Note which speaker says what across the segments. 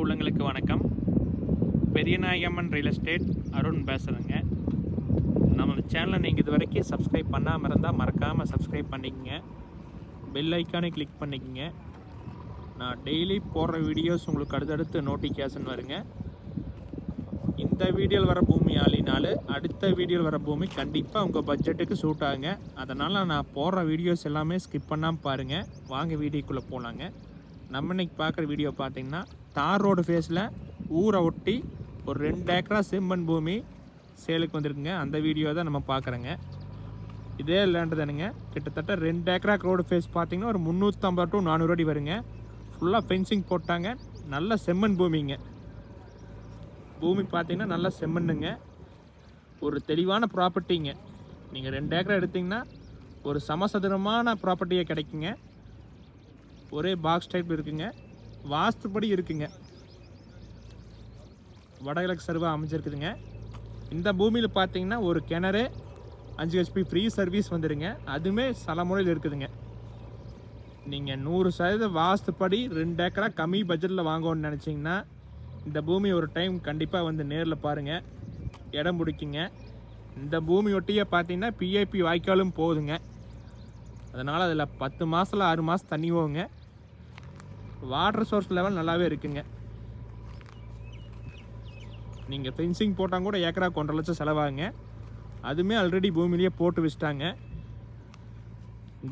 Speaker 1: உள்ளங்களுக்கு வணக்கம். Periyanayagamman real estate Arun பேசுகிறேங்க நம்ம சேனலை நீங்கள் இது வரைக்கும் சப்ஸ்கிரைப் பண்ணாமல் இருந்தால் மறக்காமல் சப்ஸ்கிரைப் பண்ணிக்கங்க. பெல் ஐக்கானே கிளிக் பண்ணிக்கங்க. நான் டெய்லி போடுற வீடியோஸ் உங்களுக்கு அடுத்தடுத்து நோட்டிஃபிகேஷன் வருங்க. இந்த வீடியோவில் வர பூமி ஆளினால அடுத்த வீடியோவில் வர பூமி கண்டிப்பாக உங்கள் பட்ஜெட்டுக்கு சூட் ஆகுங்க. அதனால் நான் போடுற வீடியோஸ் எல்லாமே ஸ்கிப் பண்ணாமல் பாருங்கள் வாங்க வீடியோக்குள்ளே போகலாங்க நம்ம இன்னைக்கு பார்க்குற வீடியோ பார்த்தீங்கன்னா தார் ரோடு ஃபேஸில் ஊரை ஒட்டி ஒரு ரெண்டு ஏக்கரா செம்மண் பூமி சேலுக்கு வந்திருக்குங்க. அந்த வீடியோ தான் நம்ம பார்க்குறோங்க. இதே லேண்டு தானுங்க. கிட்டத்தட்ட ரெண்டு ஏக்கரா ரோடு ஃபேஸ் பார்த்தீங்கன்னா ஒரு முந்நூற்றம்பது டு நானூறு அடி வருங்க. ஃபுல்லாக ஃபென்சிங் போட்டாங்க. நல்ல செம்மண் பூமிங்க. பூமி பார்த்தீங்கன்னா நல்லா செம்மண்ணுங்க ஒரு தெளிவான ப்ராப்பர்ட்டிங்க நீங்கள் ரெண்டு ஏக்கரை எடுத்தீங்கன்னா ஒரு சமசதுரமான ப்ராப்பர்ட்டியே கிடைக்குங்க. ஒரே பாக்ஸ் டைப் இருக்குங்க. வாஸ்துப்படி இருக்குங்க. வடகிழக்கு சர்வாக அமைஞ்சிருக்குதுங்க. இந்த பூமியில் பார்த்தீங்கன்னா ஒரு கிணறு அஞ்சு ஹெச்பி ஃப்ரீ சர்வீஸ் வந்துடுங்க அதுவுமே சலமுறையில் இருக்குதுங்க. நீங்கள் நூறு சதவீத வாஸ்துப்படி ரெண்டு ஏக்கரா கம்மி பட்ஜெட்டில் வாங்கணும்னு நினச்சிங்கன்னா இந்த பூமி ஒரு டைம் கண்டிப்பாக வந்து நேரில் பாருங்கள் இடம் பிடிக்குங்க. இந்த பூமி ஒட்டியே பார்த்தீங்கன்னா பிஐபி வாய்க்காலும் போகுதுங்க அதனால் அதில் பத்து மாதத்தில் ஆறு மாதம் தண்ணி போகுங்க வாட்டர் சோர்ஸ் லெவல் நல்லாவே இருக்குங்க. நீங்கள் ஃபென்சிங் போட்டால் கூட ஏக்கரா ஒன்றரை லட்சம் செலவாகுங்க. அதுவுமே ஆல்ரெடி பூமியிலேயே போட்டு வச்சுட்டாங்க.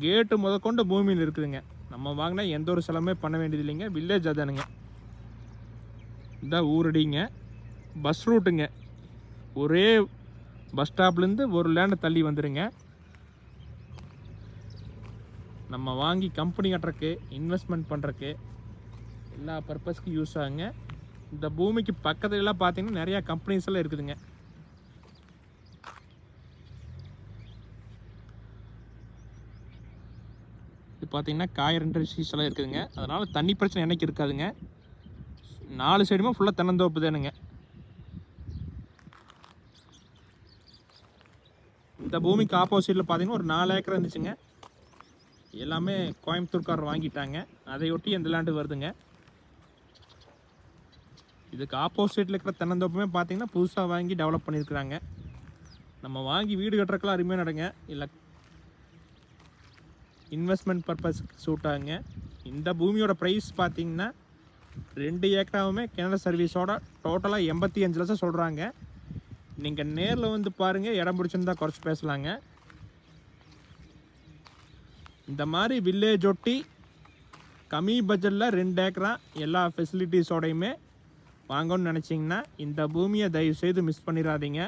Speaker 1: கேட்டு முதற்கொண்டு பூமியில் இருக்குதுங்க. நம்ம வாங்கினா எந்த ஒரு செலவுமே பண்ண வேண்டியது இல்லைங்க. வில்லேஜ் அதானுங்க. இதான் ஊரடிங்க. பஸ் ரூட்டுங்க ஒரே பஸ் ஸ்டாப்லேருந்து ஒரு லேண்டை தள்ளி வந்துடுங்க நம்ம வாங்கி கம்பெனி கட்டுறக்கு இன்வெஸ்ட்மெண்ட் பண்ணுறக்கு எல்லா பர்பஸ்க்கும் யூஸ் ஆகுங்க. இந்த பூமிக்கு பக்கத்துலலாம் பார்த்தீங்கன்னா நிறையா கம்பெனிஸ் எல்லாம் இருக்குதுங்க. இது பார்த்தீங்கன்னா காயர் இண்டஸ்ட்ரீஸ் எல்லாம் இருக்குதுங்க. அதனால் தண்ணி பிரச்சனை என்னைக்கு இருக்காதுங்க. நாலு சைடுமே ஃபுல்லாக தென்னந்தோப்பு தானுங்க. இந்த பூமிக்கு ஆப்போசிட்டில் பார்த்தீங்கன்னா ஒரு நாலு ஏக்கர் இருந்துச்சுங்க. எல்லாமே கோயம்புத்தூர்காரர் வாங்கிட்டாங்க. அதையொட்டி எந்த லேண்டு வருதுங்க? இதுக்கு ஆப்போசிட்டில் இருக்கிற தென்னந்தோப்புமே பார்த்தீங்கன்னா புதுசாக வாங்கி டெவலப் பண்ணியிருக்கிறாங்க. நம்ம வாங்கி வீடு கட்டுறக்கெல்லாம் அருமையாக நடங்க. இல்லை இன்வெஸ்ட்மெண்ட் பர்பஸ்க்கு சூட் ஆகுங்க. இந்த பூமியோட ப்ரைஸ் பார்த்தீங்கன்னா ரெண்டு ஏக்கராவுமே கிணறு சர்வீஸோட டோட்டலாக எண்பத்தி அஞ்சு லட்சம் சொல்கிறாங்க நீங்கள் நேரில் வந்து பாருங்கள் இடம் பிடிச்சிருந்தா குறைச்சி பேசலாங்க. இந்த மாதிரி வில்லேஜ் ஒட்டி கம்மி பட்ஜெட்டில் ரெண்டு ஏக்கரா எல்லா ஃபெசிலிட்டிஸோடையுமே வாங்கணும்னு நினச்சிங்கன்னா இந்த பூமியை தயவு செய்து மிஸ் பண்ணிடாதீங்க.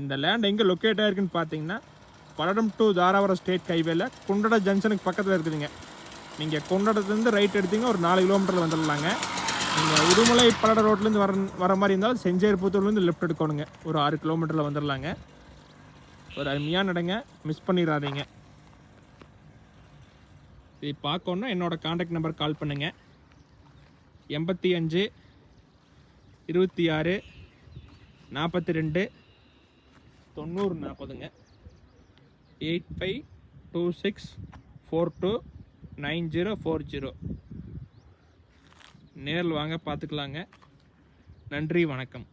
Speaker 1: இந்த லேண்ட் எங்கே லொக்கேட் ஆகிருக்குன்னு பார்த்தீங்கன்னா பல்லடம் டு தாராபுரம் ஸ்டேட் ஹைவேல குண்டட ஜங்ஷனுக்கு பக்கத்தில் இருக்குதுங்க. நீங்கள் குண்டடத்துலேருந்து ரைட் எடுத்தீங்க ஒரு நாலு கிலோமீட்டரில் வந்துடலாங்க. நீங்கள் உடுமலை பல்லட ரோட்லேருந்து வர வர மாதிரி இருந்தாலும் செஞ்சேரிப்புத்தூர்லேருந்து லெஃப்ட் எடுக்கணுங்க. ஒரு ஆறு கிலோமீட்டரில் வந்துடலாங்க. ஒரு அருமையான இடங்க மிஸ் பண்ணிடாதீங்க. இது பார்க்கணுன்னா என்னோட காண்டாக்ட் நம்பர் கால் பண்ணுங்கள் எண்பத்தி அஞ்சு இருபத்தி ஆறு நாற்பத்தி ரெண்டு தொண்ணூறு நாற்பதுங்க. Eight five two six four two nine zero four zero. நேரில் வாங்க பார்த்துக்கலாங்க. நன்றி வணக்கம்.